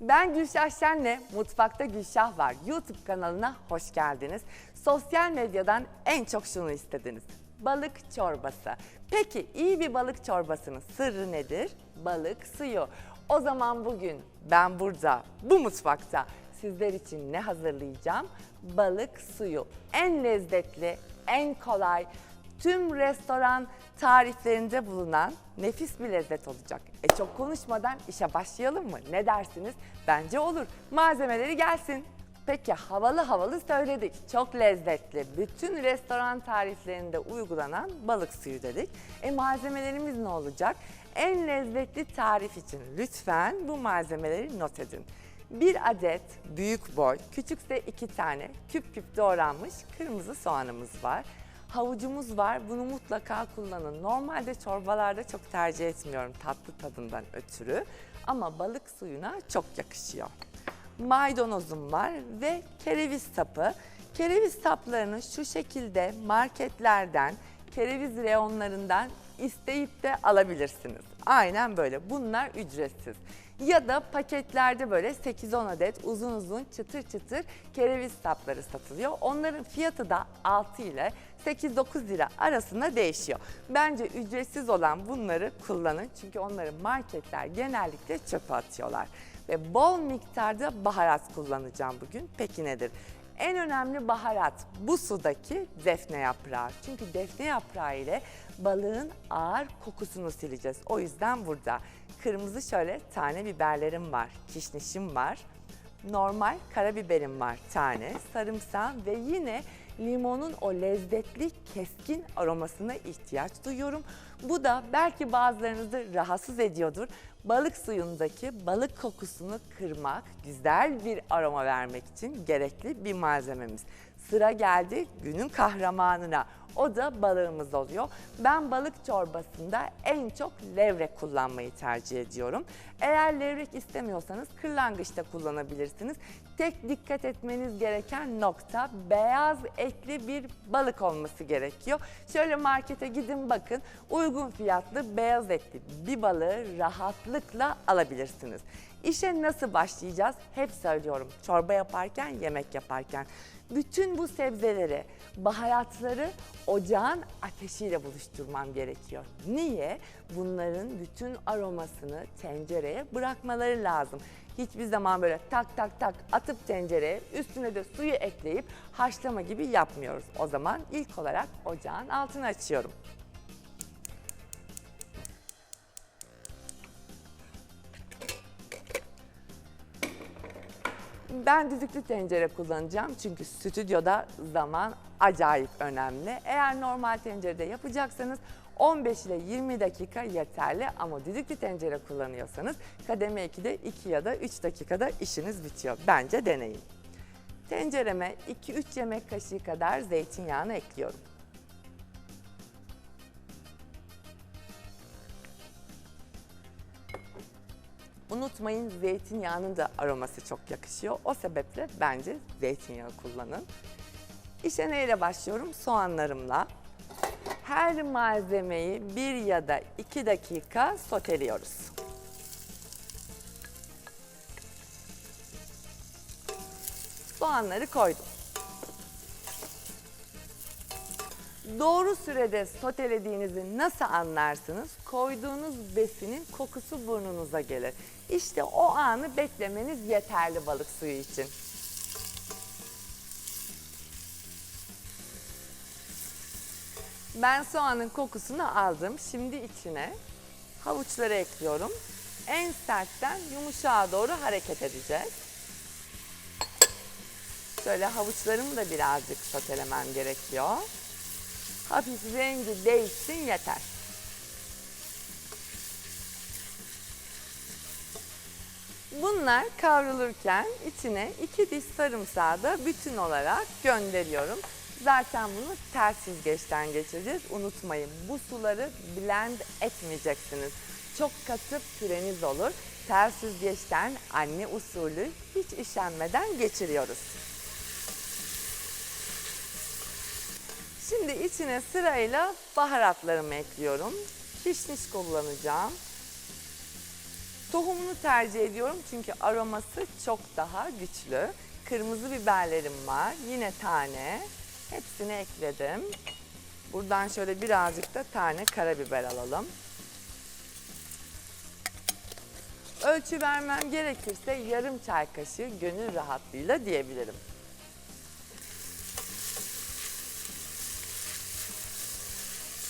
Ben Gülşah Şen'le Mutfakta Gülşah var YouTube kanalına hoş geldiniz. Sosyal medyadan en çok şunu istediniz. Balık çorbası. Peki iyi bir balık çorbasının sırrı nedir? Balık suyu. O zaman bugün ben burada bu mutfakta sizler için ne hazırlayacağım? Balık suyu. En lezzetli, en kolay, tüm restoran tariflerinde bulunan nefis bir lezzet olacak. E çok konuşmadan işe başlayalım mı? Ne dersiniz? Bence olur. Malzemeleri gelsin. Peki havalı havalı söyledik. Çok lezzetli. Bütün restoran tariflerinde uygulanan balık suyu dedik. E malzemelerimiz ne olacak? En lezzetli tarif için lütfen bu malzemeleri not edin. Bir adet büyük boy, küçükse iki tane küp küp doğranmış kırmızı soğanımız var. Havucumuz var. Bunu mutlaka kullanın. Normalde çorbalarda çok tercih etmiyorum tatlı tadından ötürü. Ama balık suyuna çok yakışıyor. Maydanozum var ve kereviz sapı. Kereviz saplarını şu şekilde marketlerden, kereviz reyonlarından isteyip de alabilirsiniz. Aynen böyle. Bunlar ücretsiz. Ya da paketlerde böyle 8-10 adet uzun uzun çıtır çıtır kereviz sapları satılıyor. Onların fiyatı da 6 ile 8-9 lira arasında değişiyor. Bence ücretsiz olan bunları kullanın. Çünkü onları marketler genellikle çöpe atıyorlar. Ve bol miktarda baharat kullanacağım bugün. Peki nedir? En önemli baharat bu sudaki defne yaprağı. Çünkü defne yaprağı ile balığın ağır kokusunu sileceğiz. O yüzden burada kırmızı şöyle tane biberlerim var, kişnişim var. Normal karabiberim var tane, sarımsağım ve yine limonun o lezzetli keskin aromasına ihtiyaç duyuyorum. Bu da belki bazılarınızı rahatsız ediyordur. Balık suyundaki balık kokusunu kırmak, güzel bir aroma vermek için gerekli bir malzememiz. Sıra geldi günün kahramanına. O da balığımız oluyor. Ben balık çorbasında en çok levrek kullanmayı tercih ediyorum. Eğer levrek istemiyorsanız kırlangıç da kullanabilirsiniz. Tek dikkat etmeniz gereken nokta beyaz etli bir balık olması gerekiyor. Şöyle markete gidin bakın uygun fiyatlı beyaz etli bir balığı rahatlıkla alabilirsiniz. İşe nasıl başlayacağız? Hep söylüyorum. Çorba yaparken, yemek yaparken. Bütün bu sebzeleri, baharatları ocağın ateşiyle buluşturmam gerekiyor. Niye? Bunların bütün aromasını tencereye bırakmaları lazım. Hiçbir zaman böyle tak tak tak atıp tencereye üstüne de suyu ekleyip haşlama gibi yapmıyoruz. O zaman ilk olarak ocağın altını açıyorum. Ben düdüklü tencere kullanacağım çünkü stüdyoda zaman acayip önemli. Eğer normal tencerede yapacaksanız 15 ile 20 dakika yeterli ama düdüklü tencere kullanıyorsanız kademe 2'de 2 ya da 3 dakikada işiniz bitiyor. Bence deneyin. Tencereme 2-3 yemek kaşığı kadar zeytinyağını ekliyorum. Unutmayın zeytinyağının da aroması çok yakışıyor. O sebeple bence zeytinyağı kullanın. İşe neyle başlıyorum? Soğanlarımla. Her malzemeyi bir ya da iki dakika soteliyoruz. Soğanları koydum. Doğru sürede sotelediğinizi nasıl anlarsınız? Koyduğunuz besinin kokusu burnunuza gelir. İşte o anı beklemeniz yeterli balık suyu için. Ben soğanın kokusunu aldım. Şimdi içine havuçları ekliyorum. En sertten yumuşağa doğru hareket edeceğiz. Şöyle havuçlarımı da birazcık sotelemem gerekiyor. Hafif rengi değişsin yeter. Bunlar kavrulurken içine iki diş sarımsağı da bütün olarak gönderiyorum. Zaten bunu ters süzgeçten geçireceğiz. Unutmayın bu suları blend etmeyeceksiniz. Çok katı püreniz olur. Ters süzgeçten anne usulü hiç üşenmeden geçiriyoruz. Şimdi içine sırayla baharatlarımı ekliyorum. Kişniş kullanacağım. Tohumunu tercih ediyorum çünkü aroması çok daha güçlü. Kırmızı biberlerim var. Yine tane. Hepsini ekledim. Buradan şöyle birazcık da tane karabiber alalım. Ölçü vermem gerekirse yarım çay kaşığı gönül rahatlığıyla diyebilirim.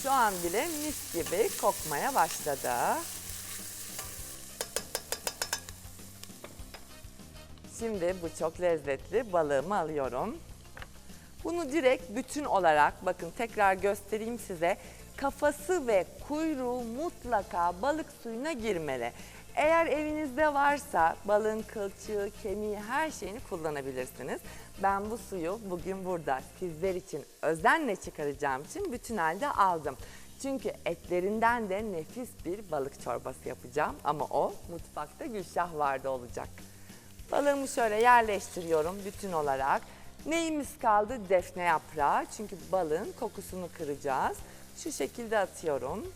Şu an bile mis gibi kokmaya başladı. Şimdi bu çok lezzetli balığımı alıyorum. Bunu direkt bütün olarak bakın tekrar göstereyim size. Kafası ve kuyruğu mutlaka balık suyuna girmeli. Eğer evinizde varsa balığın kılçığı, kemiği her şeyini kullanabilirsiniz. Ben bu suyu bugün burada sizler için özenle çıkaracağım için bütün halde aldım. Çünkü etlerinden de nefis bir balık çorbası yapacağım ama o mutfakta Gülşah vardı olacak. Balığımı şöyle yerleştiriyorum bütün olarak. Neyimiz kaldı? Defne yaprağı. Çünkü balığın kokusunu kıracağız. Şu şekilde atıyorum.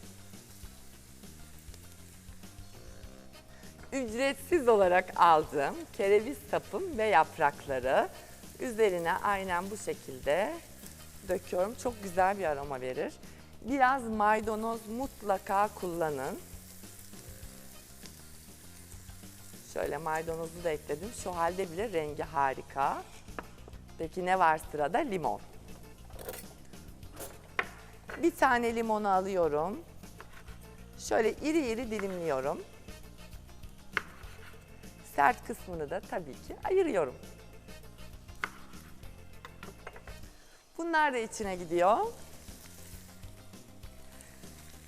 Ücretsiz olarak aldığım kereviz sapım ve yaprakları üzerine aynen bu şekilde döküyorum. Çok güzel bir aroma verir. Biraz maydanoz mutlaka kullanın. Şöyle maydanozu da ekledim. Şu halde bile rengi harika. Peki ne var sırada? Limon. Bir tane limonu alıyorum. Şöyle iri iri dilimliyorum. Sert kısmını da tabii ki ayırıyorum. Bunlar da içine gidiyor.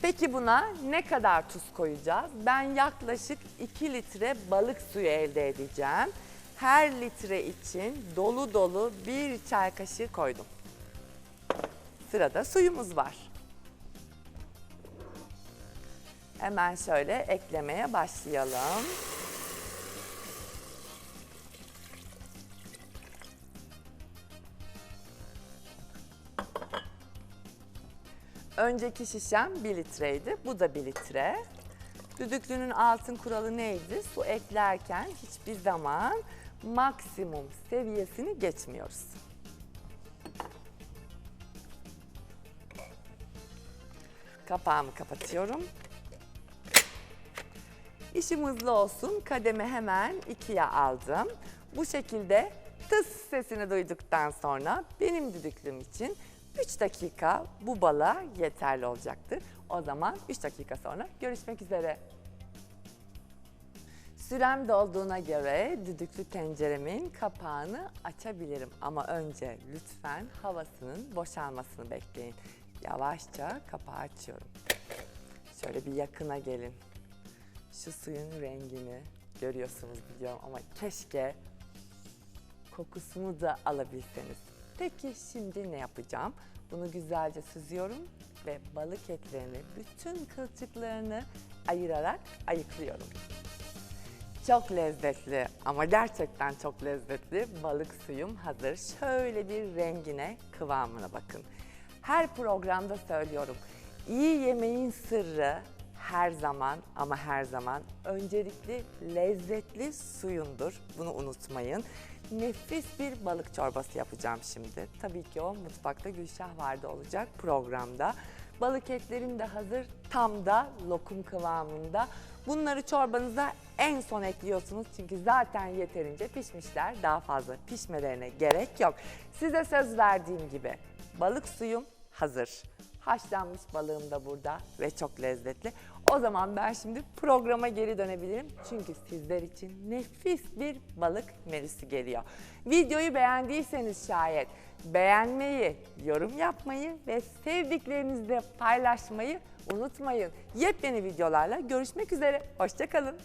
Peki buna ne kadar tuz koyacağız? Ben yaklaşık 2 litre balık suyu elde edeceğim. Her litre için dolu dolu bir çay kaşığı koydum. Sırada suyumuz var. Hemen şöyle eklemeye başlayalım. Önceki şişem 1 litreydi. Bu da 1 litre. Düdüklünün altın kuralı neydi? Su eklerken hiçbir zaman maksimum seviyesini geçmiyoruz. Kapağımı kapatıyorum. İşim hızlı olsun. Kademe hemen ikiye aldım. Bu şekilde tıs sesini duyduktan sonra benim düdüklüm için 3 dakika bu bala yeterli olacaktır. O zaman 3 dakika sonra görüşmek üzere. Sürem dolduğuna göre düdüklü tenceremin kapağını açabilirim. Ama önce lütfen havasının boşalmasını bekleyin. Yavaşça kapağı açıyorum. Şöyle bir yakına gelin. Şu suyun rengini görüyorsunuz biliyorum ama keşke kokusunu da alabilseniz. Peki şimdi ne yapacağım? Bunu güzelce süzüyorum ve balık etlerini, bütün kılçıklarını ayırarak ayıklıyorum. Çok lezzetli ama gerçekten çok lezzetli balık suyum hazır. Şöyle bir rengine, kıvamına bakın. Her programda söylüyorum. İyi yemeğin sırrı her zaman ama her zaman öncelikli lezzetli suyundur. Bunu unutmayın. Nefis bir balık çorbası yapacağım şimdi. Tabii ki o mutfakta Gülşah vardı olacak programda. Balık etlerim de hazır. Tam da lokum kıvamında. Bunları çorbanıza en son ekliyorsunuz çünkü zaten yeterince pişmişler. Daha fazla pişmelerine gerek yok. Size söz verdiğim gibi balık suyum hazır. Haşlanmış balığım da burada ve çok lezzetli. O zaman ben şimdi programa geri dönebilirim. Çünkü sizler için nefis bir balık menüsü geliyor. Videoyu beğendiyseniz şayet beğenmeyi, yorum yapmayı ve sevdiklerinizle paylaşmayı unutmayın. Yepyeni videolarla görüşmek üzere. Hoşçakalın.